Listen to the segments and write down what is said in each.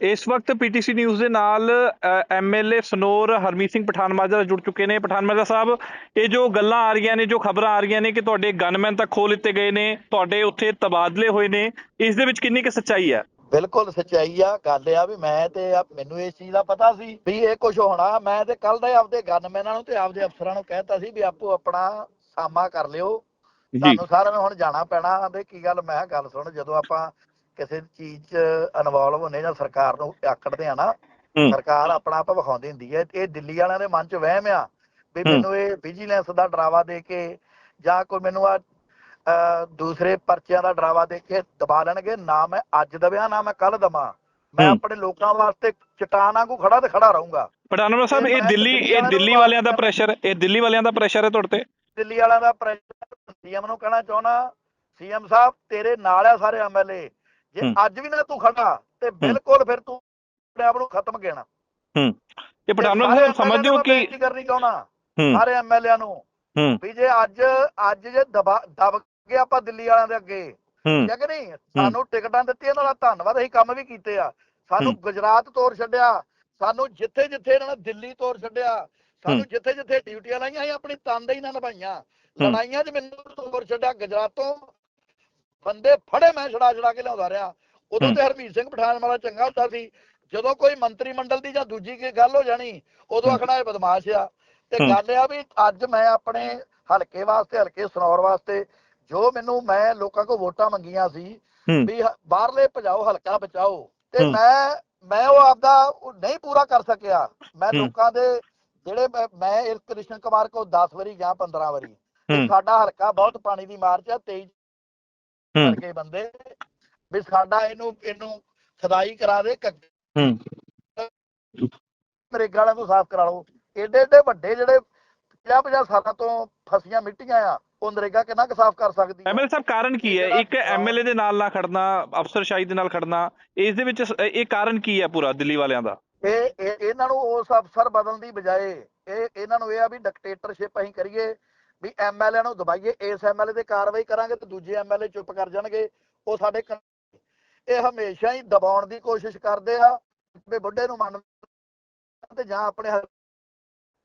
ਇਸ ਵਕਤ PTC news ਦੇ ਨਾਲ ਐਮਐਲਏ ਸਨੋਰ ਹਰਮੀਤ ਸਿੰਘ ਪਠਾਨਮਾਜਰਾ ਜੁੜ ਚੁੱਕੇ ਨੇ। ਪਠਾਨਮਾਜਰਾ ਸਾਹਿਬ ਇਹ ਜੋ ਗੱਲਾਂ ਆ ਰਹੀਆਂ ਨੇ ਜੋ ਖਬਰਾਂ ਆ ਰਹੀਆਂ ਨੇ ਕਿ ਤੁਹਾਡੇ ਗਨਮੈਨ ਤੱਕ ਖੋਹ ਲਿੱਤੇ ਗਏ ਨੇ ਤੁਹਾਡੇ ਉੱਥੇ ਤਬਾਦਲੇ ਹੋਏ ਨੇ ਇਸ ਦੇ ਵਿੱਚ ਕਿੰਨੀ ਕੁ ਸੱਚਾਈ ਹੈ? ਬਿਲਕੁਲ ਸੱਚਾਈ ਆ। ਗੱਲ ਆ ਵੀ ਮੈਂ ਤੇ ਆ- ਮੈਨੂੰ ਇਸ ਚੀਜ਼ ਦਾ ਪਤਾ ਸੀ ਵੀ ਇਹ ਕੁਝ ਹੋਣਾ। ਮੈਂ ਤੇ ਕੱਲ ਦਾ ਆਪਦੇ ਗਨਮੈਨਾਂ ਨੂੰ ਤੇ ਆਪਦੇ ਅਫਸਰਾਂ ਨੂੰ ਕਹਿਤਾ ਸੀ ਵੀ ਆਪੋ ਆਪਣਾ ਸਾਮਾ ਕਰ ਲਿਓ। ਜੀ। ਤੁਹਾਨੂੰ ਸਾਰਿਆਂ ਨੂੰ ਹੁਣ ਜਾਣਾ ਪੈਣਾ ਤੇ ਕੀ ਗੱਲ? ਮੈਂ ਕਿਹਾ ਗੱਲ ਸੁਣ ਜਦੋਂ ਆਪਾਂ ਕਿਸੇ ਚੀਜ਼ 'ਚ ਇਨਵੋਲਵ ਹੁੰਨੇ ਜਾਂ ਸਰਕਾਰ ਨੂੰ ਆਕੜਦੇ ਆ ਨਾ। ਸਰਕਾਰ ਆਪਣਾ ਆਪ ਵਿਖਾਉਂਦੀ ਹੁੰਦੀ ਹੈ ਇਹ ਦਿੱਲੀ ਵਾਲਿਆਂ ਦੇ ਮਨ 'ਚ ਵਹਿਮ ਆ ਵੀ। ਮੈਨੂੰ ਇਹ ਵਿਜੀਲੈਂਸ ਦਾ ਡਰਾਵਾ ਦੇ ਕੇ ਜਾਂ ਕੋਈ ਮੈਨੂੰ ਆ ਦੂਸਰੇ ਪਰਚਿਆਂ ਦਾ ਡਰਾਵਾ ਦੇ ਕੇ ਦਬਾ ਲੈਣਗੇ ਨਾ ਮੈਂ ਅੱਜ ਦਬਿਆ ਨਾ ਮੈਂ ਕੱਲ ਦਵਾਂ ਮੈਂ। ਆਪਣੇ ਲੋਕਾਂ ਵਾਸਤੇ ਚਟਾਨ ਵਾਂਗੂ ਖੜਾ ਤੇ ਖੜਾ ਰਹੂੰਗਾ ਪਠਾਨਮਾਜਰਾ ਸਾਹਿਬ ਇਹ ਦਿੱਲੀ ਇਹ ਦਿੱਲੀ ਵਾਲਿਆਂ ਦਾ ਪ੍ਰੈਸ਼ਰ ਇਹ ਦਿੱਲੀ ਵਾਲਿਆਂ ਦਾ ਪ੍ਰੈਸ਼ਰ ਹੈ ਤੁਹਾਡੇ ਤੇ ਦਿੱਲੀ ਵਾਲਿਆਂ ਦਾ ਪ੍ਰੈਸ਼ਰ ਸੀਐਮ ਨੂੰ ਕਹਿਣਾ ਚਾਹਣਾ ਸੀਐਮ ਸਾਹਿਬ ਤੇਰੇ ਨਾਲ ਆ ਸਾਰੇ ਐਮਐਲਏ ਜੇ ਹੂੰ। ਅੱਜ ਵੀ ਨਾ ਤੂੰ ਖੜਾ ਤੇ ਬਿਲਕੁਲ ਫਿਰ ਤੂੰ ਆਪਣੇ ਆਪ ਨੂੰ ਖਤਮ ਕਹਿਣਾ। ਇਹ ਪਠਾਨਮਾਜਰਾ ਸਾਹਿਬ ਸਮਝਦੇ ਹੋ ਕਿ ਕੀ ਕਰਨੀ ਚਾਹਣਾ ਹੂੰ। ਸਾਰੇ ਐਮਐਲਏ ਨੂੰ ਹੂੰ। ਵੀ ਜੇ ਅੱਜ ਅੱਜ ਜੇ ਦਬਾ ਦਬ ਗਏ ਆਪਾਂ ਦਿੱਲੀ ਵਾਲਿਆਂ ਦੇ ਅੱਗੇ ਹੂੰ। ਠੀਕ ਨਹੀਂ? ਸਾਨੂੰ ਟਿਕਟਾਂ ਦਿੱਤੀਆਂ ਇਹਨਾਂ ਦਾ ਧੰਨਵਾਦ ਅਸੀਂ ਕੰਮ ਵੀ ਕੀਤੇ ਆ। ਸਾਨੂੰ ਹੂੰ। ਗੁਜਰਾਤ ਤੋਰ ਛੱਡਿਆ ਸਾਨੂੰ ਜਿੱਥੇ ਜਿੱਥੇ ਇਹਨਾਂ ਨੇ ਦਿੱਲੀ ਤੋਰ ਛੱਡਿਆ ਸਾਨੂੰ ਹੂੰ। ਜਿੱਥੇ ਜਿੱਥੇ ਡਿਊਟੀਆਂ ਲਾਈਆਂ ਅਸੀਂ ਆਪਣੀ ਤਨਦੇਹੀ ਨਾਲ ਨਿਭਾਈਆਂ। ਲੜਾਈਆਂ 'ਚ ਮੈਨੂੰ ਤੋਰ ਛੱਡਿਆ ਗੁਜਰਾਤੋਂ ਬੰਦੇ ਫੜੇ ਮੈਂ ਛੜਾ ਛੜਾ ਕੇ ਲਿਆਉਂਦਾ ਰਿਹਾ ਉਦੋਂ। ਤੇ ਹਰਮੀਤ ਸਿੰਘ ਪਠਾਨ ਵਾਲਾ ਚੰਗਾ ਹੁੰਦਾ ਸੀ ਜਦੋਂ ਕੋਈ ਮੰਤਰੀ ਮੰਡਲ ਦੀ ਜਾਂ ਦੂਜੀ ਕੀ ਗੱਲ ਹੋ ਜਾਣੀ ਉਦੋਂ। ਆਖਣਾ ਇਹ ਬਦਮਾਸ਼ ਆ ਤੇ। ਗੱਲ ਆ ਵੀ ਅੱਜ ਮੈਂ ਆਪਣੇ ਹਲਕੇ ਵਾਸਤੇ ਹਲਕੇ ਸਨੌਰ ਵਾਸਤੇ ਜੋ ਮੈਨੂੰ ਮੈਂ ਲੋਕਾਂ ਕੋਲ ਵੋਟਾਂ ਮੰਗੀਆਂ ਸੀ ਵੀ ਬਾਹਰਲੇ ਭਜਾਓ ਹਲਕਾ ਬਚਾਓ ਤੇ। ਮੈਂ ਮੈਂ ਉਹ ਆਪਦਾ ਨਹੀਂ ਪੂਰਾ ਕਰ ਸਕਿਆ ਮੈਂ। ਲੋਕਾਂ ਦੇ ਜਿਹੜੇ ਮੈਂ- ਇਸ ਕ੍ਰਿਸ਼ਨ ਕੁਮਾਰ ਕੋ 10 ਵਾਰੀ ਗਿਆ 15 ਵਾਰੀ ਸਾਡਾ ਹਲਕਾ ਬਹੁਤ ਪਾਣੀ ਦੀ ਮਾਰ ਚ ਆ 23 ਹੂੰ। ਕਰਕੇ ਬੰਦੇ ਵੀ ਸਾਡਾ ਇਹਨੂੰ ਇਹਨੂੰ ਖਦਾਈ ਕਰਾ ਦੇ ਕ- ਹੂੰ। ਨਰੇਗਾ ਵਾਲਿਆਂ ਤੋਂ ਸਾਫ਼ ਕਰਾ ਲਓ। ਏਡੇ ਏਡੇ ਵੱਡੇ ਜਿਹੜੇ 50 50 ਸਾਲਾਂ ਤੋਂ ਫਸੀਆਂ ਮਿੱਟੀਆਂ ਆ ਉਹ ਨਰੇਗਾ ਕਿੰਨਾ ਕੁ ਸਾਫ਼ ਕਰ ਸਕਦੀ? ਐਮਐਲਏ ਸਾਹਿਬ ਕਾਰਨ ਕੀ ਹੈ? ਇੱਕ ਐਮਐਲਏ ਦੇ ਨਾਲ ਨਾ ਖੜਨਾ ਅਫਸਰਸ਼ਾਹੀ ਦੇ ਨਾਲ ਖੜਨਾ ਇਸ ਦੇ ਵਿੱਚ ਇਹ ਕਾਰਨ ਕੀ ਹੈ ਪੂਰਾ ਦਿੱਲੀ ਵਾਲਿਆਂ ਦਾ? ਇਹ- ਇਹਨਾਂ ਨੂੰ ਉਸ ਅਫਸਰ ਬਦਲਣ ਦੀ ਬਜਾਏ ਇਹ ਇਹਨਾਂ ਨੂੰ ਇਹ ਆ ਵੀ ਡਿਕਟੇਟਰਸ਼ਿਪ ਅਸੀਂ ਕਰੀਏ ਵੀ ਐਮਐਲਏ ਨੂੰ ਦਬਾਈਏ ਇਸ ਐਮਐਲਏ ਤੇ ਕਾਰਵਾਈ ਕਰਾਂਗੇ ਤੇ ਦੂਜੇ ਐਮਐਲਏ ਚੁੱਪ ਕਰ ਜਾਣਗੇ ਉਹ ਸਾਡੇ ਇਹ ਹਮੇਸ਼ਾ ਹੀ ਦਬਾਉਣ ਦੀ ਕੋਸ਼ਿਸ਼ ਕਰਦੇ ਆ ਵੀ ਬੁੱਢੇ ਨੂੰ ਮੰਨ ਤੇ ਜਾਂ ਆਪਣੇ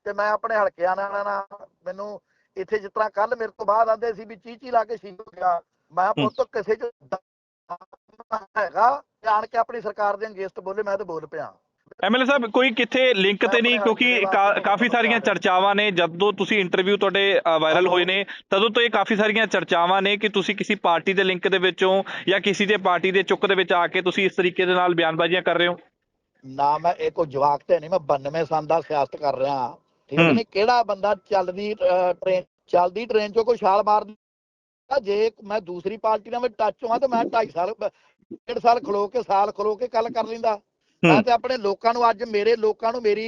ਤੇ ਮੈਂ ਆਪਣੇ ਹਲਕਿਆਂ ਨਾਲ ਨਾ ਮੈਨੂੰ ਇੱਥੇ ਜਿਸ ਤਰ੍ਹਾਂ ਕੱਲ ਮੇਰੇ ਤੋਂ ਬਾਅਦ ਆਂਦੇ ਸੀ ਵੀ ਚੀਚੀ ਲਾ ਕੇ ਹੋ ਗਿਆ ਮੈਂ। ਪੁੱਤ ਕਿਸੇ ਚ ਹੈਗਾ ਜਾਣ ਕੇ ਆਪਣੀ ਸਰਕਾਰ ਦੇ ਅਗੇਂਸਟ ਬੋਲੇ ਮੈਂ ਤੇ ਬੋਲ ਪਿਆ ਐਮਐਲਏ ਸਾਹਿਬ ਕੋਈ ਕਿੱਥੇ ਲਿੰਕ ਤੇ ਨਹੀਂ? ਕਿਉਂਕਿ ਕਾ- ਕਾਫੀ ਸਾਰੀਆਂ ਚਰਚਾਵਾਂ ਨੇ। ਜਦੋਂ ਤੁਸੀਂ ਇੰਟਰਵਿਊ ਤੁਹਾਡੇ ਵਾਇਰਲ ਹੋਏ ਨੇ ਤਦੋਂ ਤੋਂ ਇਹ ਕਾਫੀ ਸਾਰੀਆਂ ਚਰਚਾਵਾਂ ਨੇ ਕਿ ਤੁਸੀਂ ਕਿਸੇ ਪਾਰਟੀ ਦੇ ਲਿੰਕ ਦੇ ਵਿੱਚੋਂ ਜਾਂ ਕਿਸੇ ਦੇ ਪਾਰਟੀ ਦੇ ਚੁੱਕ ਦੇ ਵਿੱਚ ਆ ਕੇ ਤੁਸੀਂ ਇਸ ਤਰੀਕੇ ਦੇ ਨਾਲ ਬਿਆਨਬਾਜ਼ੀਆਂ ਕਰ ਰਹੇ ਹੋ? ਨਾ ਮੈਂ ਇਹ ਕੋਈ ਜਵਾਕ ਤੇ ਨਹੀਂ ਮੈਂ 92 ਸਾਲ ਦਾ ਸਿਆਸਤ ਕਰ ਰਿਹਾ। ਠੀਕ। ਨਹੀਂ ਕਿਹੜਾ ਬੰਦਾ ਚੱਲਦੀ ਟ੍ਰੇਨ ਚੱਲਦੀ ਟ੍ਰੇਨ ਚੋਂ ਕੋਈ ਛਾਲ ਮਾਰਦਾ ਜੇ ਮੈਂ ਦੂਸਰੀ ਪਾਰਟੀ ਨਾਲ ਟੱਚ ਹਾਂ ਤਾਂ ਮੈਂ 2.5 ਸਾਲ ਬ- ਡੇਢ ਸਾਲ ਖਲੋ ਕੇ ਸਾਲ ਖਲੋ ਕੇ ਗੱਲ ਕਰ ਲੈਂਦਾ। ਮੈਂ ਤੇ ਆਪਣੇ ਲੋਕਾਂ ਨੂੰ ਅੱਜ ਮੇਰੇ ਲੋਕਾਂ ਨੂੰ ਮੇਰੀ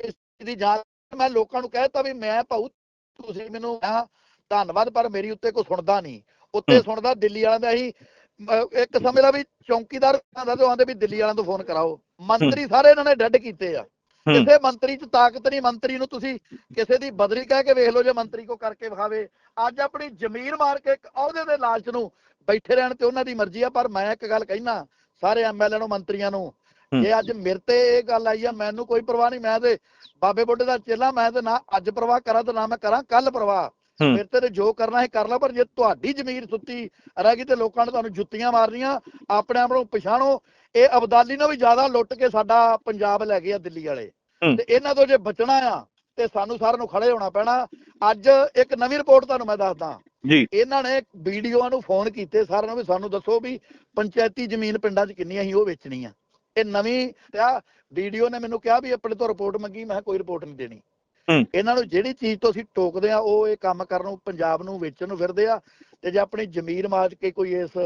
ਇਸ ਦੀ ਜਾਂਚ ਮੈਂ ਲੋਕਾਂ ਨੂੰ ਕਹਿਤਾ ਵੀ ਮੈਂ ਭਾਊ ਤੁਸੀਂ ਮੈਨੂੰ ਧੰਨਵਾਦ ਪਰ ਮੇਰੀ ਉੱਤੇ ਕੋਈ ਸੁਣਦਾ ਨਹੀਂ ਉੱਤੇ। ਸੁਣਦਾ ਦਿੱਲੀ ਵਾਲਿਆਂ ਦਾ ਹੀ ਇੱਕ ਸਮਝ ਲਾ ਵੀ ਚੌਂਕੀਦਾਰ ਦਾ ਤੋਂ ਆਂਦੇ ਵੀ ਦਿੱਲੀ ਵਾਲਿਆਂ ਤੋਂ ਫੋਨ ਕਰਾਓ ਮੰਤਰੀ ਸਾਰੇ ਇਹਨਾਂ ਨੇ ਡੈਡ ਕੀਤੇ ਆ। ਕਿਸੇ ਮੰਤਰੀ 'ਚ ਤਾਕਤ ਨਹੀਂ ਮੰਤਰੀ ਨੂੰ ਤੁਸੀਂ ਕਿਸੇ ਦੀ ਬਦਲੀ ਕਹਿ ਕੇ ਵੇਖ ਲਓ ਜੇ ਮੰਤਰੀ ਕੋ ਕਰਕੇ ਵਿਖਾਵੇ ਅੱਜ ਆਪਣੀ ਜ਼ਮੀਰ ਮਾਰ ਕੇ ਇੱਕ ਅਹੁਦੇ ਦੇ ਲਾਲਚ ਨੂੰ ਬੈਠੇ ਰਹਿਣ ਤੇ ਉਹਨਾਂ ਦੀ ਮਰਜ਼ੀ ਆ ਪਰ ਮੈਂ ਇੱਕ ਗੱਲ ਕਹਿਣਾ ਸਾਰੇ ਐਮਐਲਏ ਨੂੰ ਮੰਤਰੀਆਂ ਨੂੰ। ਜੇ ਅੱਜ ਮੇਰੇ ਤੇ ਇਹ ਗੱਲ ਆਈ ਆ ਮੈਨੂੰ ਕੋਈ ਪਰਵਾਹ ਨਹੀਂ ਮੈਂ ਤੇ ਬਾਬੇ ਬੁੱਢੇ ਦਾ ਚੇਲਾ ਮੈਂ ਤੇ ਨਾ ਅੱਜ ਪਰਵਾਹ ਕਰਾਂ ਤੇ ਨਾ ਮੈਂ ਕਰਾਂ ਕੱਲ ਪਰਵਾਹ। ਹੂੰ। ਮੇਰੇ ਤੇ ਜੋ ਕਰਨਾ ਹੈ ਕਰ ਲਾ ਪਰ ਜੇ ਤੁਹਾਡੀ ਜ਼ਮੀਰ ਸੁੱਤੀ ਰਹਿ ਗਈ ਤੇ ਲੋਕਾਂ ਨੇ ਤੁਹਾਨੂੰ ਜੁੱਤੀਆਂ ਮਾਰਨੀਆਂ ਆਪਣੇ ਆਪ ਨੂੰ ਪਛਾਣੋ ਇਹ ਅਬਦਾਲੀ ਨੂੰ ਵੀ ਜ਼ਿਆਦਾ ਲੁੱਟ ਕੇ ਸਾਡਾ ਪੰਜਾਬ ਲੈ ਗਏ ਆ ਦਿੱਲੀ ਵਾਲੇ। ਹੂੰ। ਤੇ ਇਹਨਾਂ ਤੋਂ ਜੇ ਬਚਣਾ ਆ ਤੇ ਸਾਨੂੰ ਸਾਰਿਆਂ ਨੂੰ ਖੜੇ ਹੋਣਾ ਪੈਣਾ। ਅੱਜ ਇੱਕ ਨਵੀਂ ਰਿਪੋਰਟ ਤੁਹਾਨੂੰ ਮੈਂ ਦੱਸਦਾ। ਜੀ। ਇਹਨਾਂ ਨੇ ਵੀਡੀਓਆਂ ਨੂੰ ਫੋਨ ਕੀਤੇ ਸਾਰਿਆਂ ਨੂੰ ਵੀ ਸਾਨੂੰ ਦੱਸੋ ਵੀ ਪੰਚਾਇਤੀ ਜ਼ਮੀਨ ਪਿੰਡਾਂ 'ਚ ਕਿੰਨੀ ਅਸੀਂ ਉਹ ਵੇਚਣੀ ਆ ਇਹ ਨਵੀਂ ਆ ਵੀਡੀਓ ਨੇ ਮੈਨੂੰ ਕਿਹਾ ਵੀ ਆਪਣੇ ਤੋਂ ਰਿਪੋਰਟ ਮੰਗੀ ਮੈਂ ਕੋਈ ਰਿਪੋਰਟ ਨਹੀਂ ਦੇਣੀ। ਇਹਨਾਂ ਨੂੰ ਜਿਹੜੀ ਚੀਜ਼ ਤੋਂ ਅਸੀਂ ਟੋਕਦੇ ਆ ਉਹ ਇਹ ਕੰਮ ਕਰਨ ਨੂੰ ਪੰਜਾਬ ਨੂੰ ਵੇਚਣ ਨੂੰ ਫਿਰਦੇ ਆ ਤੇ ਜੇ ਆਪਣੀ ਜ਼ਮੀਰ ਮਾਜ ਕੇ ਕੋਈ ਇਸ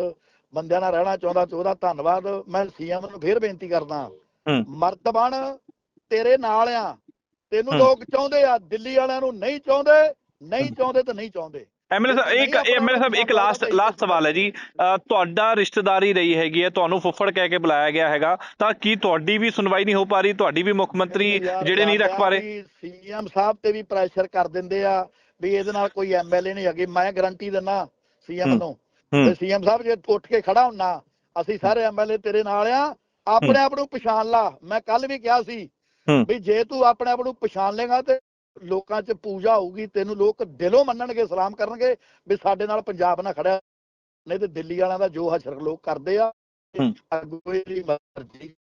ਬੰਦਿਆਂ ਨਾਲ ਰਹਿਣਾ ਚਾਹੁੰਦਾ ਤੇ ਉਹਦਾ ਧੰਨਵਾਦ ਮੈਂ ਸੀਐਮ ਨੂੰ ਫੇਰ ਬੇਨਤੀ ਕਰਦਾ ਹੂੰ। ਮਰਤਬਨ ਤੇਰੇ ਨਾਲ ਆ ਤੈਨੂੰ। ਲੋਕ ਚਾਹੁੰਦੇ ਆ ਦਿੱਲੀ ਵਾਲਿਆਂ ਨੂੰ ਨਹੀਂ ਚਾਹੁੰਦੇ ਨਹੀਂ ਚਾਹੁੰਦੇ ਤੇ ਨਹੀਂ ਚਾਹੁੰਦੇ ਐਮਐਲਏ ਸਾਹਿਬ ਇੱਕ ਐਮਐਲਏ ਸਾਹਿਬ ਇੱਕ ਲਾਸਟ ਲਾਸਟ ਸਵਾਲ ਹੈ ਜੀ। ਤੁਹਾਡਾ ਰਿਸ਼ਤੇਦਾਰੀ ਰਹੀ ਹੈਗੀ ਹੈ ਤੁਹਾਨੂੰ ਫੁੱਫੜ ਕਹਿ ਕੇ ਬੁਲਾਇਆ ਗਿਆ ਹੈਗਾ ਤਾਂ ਕੀ ਤੁਹਾਡੀ ਵੀ ਸੁਣਵਾਈ ਨਹੀਂ ਹੋ ਪਾ ਰਹੀ? ਤੁਹਾਡੀ ਵੀ ਮੁੱਖ ਮੰਤਰੀ ਜਿਹੜੇ ਨਹੀਂ ਰੱਖ ਪਾ ਰਹੇ। ਸੀਐਮ ਸਾਹਿਬ ਤੇ ਵੀ ਪ੍ਰੈਸ਼ਰ ਕਰ ਦਿੰਦੇ ਆ ਵੀ ਇਹਦੇ ਨਾਲ ਕੋਈ ਐਮਐਲਏ ਨਹੀਂ ਹੈਗੇ। ਮੈਂ ਗਾਰੰਟੀ ਦਿੰਦਾ ਸੀਐਮ। ਨੂੰ ਤੇ ਸੀਐਮ ਸਾਹਿਬ ਜੇ ਉੱਠ ਕੇ ਖੜਾ ਹੁੰਨਾ ਅਸੀਂ ਸਾਰੇ ਐਮਐਲਏ ਤੇਰੇ ਨਾਲ ਆ ਆਪਣੇ ਆਪ ਨੂੰ ਪਛਾਣ ਲਾ। ਮੈਂ ਕੱਲ ਵੀ ਕਿਹਾ ਸੀ। ਵੀ ਜੇ ਤੂੰ ਆਪਣੇ ਆਪ ਨੂੰ ਪਛਾਣ ਲੇਗਾ ਤੇ ਲੋਕਾਂ 'ਚ ਪੂਜਾ ਹੋਊਗੀ ਤੈਨੂੰ ਲੋਕ ਦਿਲੋਂ ਮੰਨਣਗੇ ਸਲਾਮ ਕਰਨਗੇ ਵੀ ਸਾਡੇ ਨਾਲ ਪੰਜਾਬ ਨਾਲ ਖੜਿਆ। ਨਹੀਂ ਤੇ ਦਿੱਲੀ ਵਾਲਿਆਂ ਦਾ ਜੋ ਹਸ਼ਰ ਲੋਕ ਕਰਦੇ ਆ। ਅੱਗੋਂ ਇਹਦੀ ਮਰਜ਼ੀ।